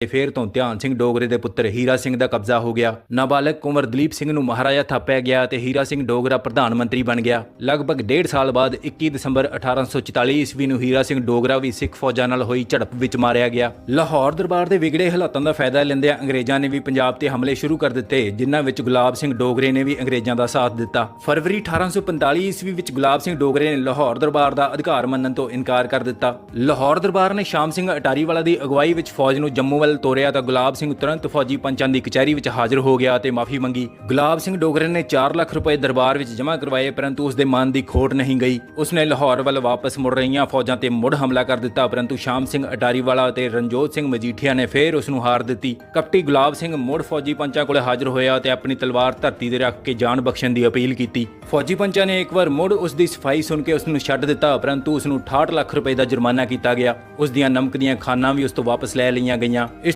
ਤੇ ਫੇਰ ਤੋਂ ਧਿਆਨ ਸਿੰਘ ਡੋਗਰੇ ਦੇ ਪੁੱਤਰ ਹੀਰਾ ਸਿੰਘ ਦਾ ਕਬਜ਼ਾ ਹੋ ਗਿਆ। ਨਾਬਾਲਗ ਕੁੰਵਰ ਦਲੀਪ ਸਿੰਘ ਨੂੰ ਮਹਾਰਾਜਾ ਥਾਪਿਆ ਗਿਆ ਤੇ ਹੀਰਾ ਸਿੰਘ ਡੋਗਰਾ ਪ੍ਰਧਾਨ ਮੰਤਰੀ ਬਣ ਗਿਆ। ਲਗਭਗ ਡੇਢ ਸਾਲ ਬਾਅਦ 21 ਦਸੰਬਰ 1844 ਈਸਵੀ ਨੂੰ ਹੀਰਾ ਸਿੰਘ ਡੋਗਰਾ ਵੀ ਸਿੱਖ ਫੌਜਾਂ ਨਾਲ ਹੋਈ ਝੜਪ ਵਿੱਚ ਮਾਰਿਆ ਗਿਆ। ਲਾਹੌਰ ਦਰਬਾਰ ਦੇ ਵਿਗੜੇ ਹਾਲਾਤਾਂ ਦਾ ਫਾਇਦਾ ਲੈਂਦਿਆਂ ਅੰਗਰੇਜ਼ਾਂ ਨੇ ਵੀ ਪੰਜਾਬ ਤੇ ਹਮਲੇ ਸ਼ੁਰੂ ਕਰ ਦਿੱਤੇ, ਜਿਨ੍ਹਾਂ ਵਿੱਚ ਗੁਲਾਬ ਸਿੰਘ ਡੋਗਰੇ ਨੇ ਵੀ ਅੰਗਰੇਜ਼ਾਂ ਦਾ ਸਾਥ ਦਿੱਤਾ। ਫਰਵਰੀ 1845 ਈਸਵੀ ਵਿੱਚ ਗੁਲਾਬ ਸਿੰਘ ਡੋਗਰੇ ਨੇ ਲਾਹੌਰ ਦਰਬਾਰ ਦਾ ਅਧਿਕਾਰ ਮੰਨਣ ਤੋਂ ਇਨਕਾਰ ਕਰ ਦਿੱਤਾ। ਲਾਹੌਰ ਦਰਬਾਰ ਨੇ ਸ਼ਾਮ ਸਿੰਘ ਅਟਾਰੀ ਵਾਲਾ ਦੀ ਅਗਵਾਈ ਵਿੱਚ ਫੌਜ ਨੂੰ ਜੰਮੂ ਵੱਲ ਤੋਰਿਆ ਤਾਂ ਗੁਲਾਬ ਸਿੰਘ ਤੁਰੰਤ ਫੌਜੀ ਪੰਚਾਂ ਦੀ ਕਚਹਿਰੀ ਵਿੱਚ ਹਾਜ਼ਰ ਹੋ ਗਿਆ ਤੇ ਮਾਫੀ ਮੰਗੀ। ਗੁਲਾਬ ਸਿੰਘ ਡੋਗਰੇ ਨੇ 4 ਲੱਖ ਰੁਪਏ ਦਰਬਾਰ ਵਿੱਚ ਜਮ੍ਹਾਂ ਕਰਵਾਏ, ਪਰੰਤੂ ਉਸ ਦੇ ਮਨ ਦੀ ਖੋਟ ਨਹੀਂ ਗਈ। ਉਸਨੇ ਲਾਹੌਰ ਵੱਲ ਵਾਪਸ ਮੁੜ ਰਹੀਆਂ ਫੌਜਾਂ ਤੇ ਮੁੜ ਹਮਲਾ ਕਰ ਦਿੱਤਾ, ਪਰੰਤੂ ਸ਼ਾਮ ਸਿੰਘ ਅਟਾਰੀਵਾਲਾ ਤੇ ਰਣਜੋਤ ਸਿੰਘ ਮਜੀਠੀਆ ਨੇ ਫੇਰ ਉਸ ਨੂੰ ਹਾਰ ਦਿੱਤੀ। ਕਪਟੀ ਗੁਲਾਬ ਸਿੰਘ ਮੁੜ ਫੌਜੀ ਪੰਚਾਂ ਕੋਲ ਹਾਜ਼ਰ ਹੋਇਆ ਤੇ ਆਪਣੀ ਤਲਵਾਰ ਧਰਤੀ ਤੇ ਰੱਖ ਕੇ ਜਾਨ ਬਖਸ਼ਣ ਦੀ ਅਪੀਲ ਕੀਤੀ। ਫੌਜੀ ਪੰਚਾਂ ਨੇ ਇੱਕ ਵਾਰ ਮੁੜ ਉਸ ਦੀ ਸਫ਼ਾਈ ਸੁਣ ਕੇ ਉਸ ਨੂੰ ਛੱਡ ਦਿੱਤਾ, ਪਰੰਤੂ ਉਸ ਨੂੰ 68 ਲੱਖ ਰੁਪਏ ਦਾ ਜੁਰਮਾਨਾ ਕੀਤਾ ਗਿਆ। ਉਸ ਦੀਆਂ ਨਮਕ ਦੀਆਂ ਖਾਨਾਂ ਵੀ ਉਸ ਤੋਂ ਵਾਪਸ ਲੈ ਲਈਆਂ ਗਈਆਂ।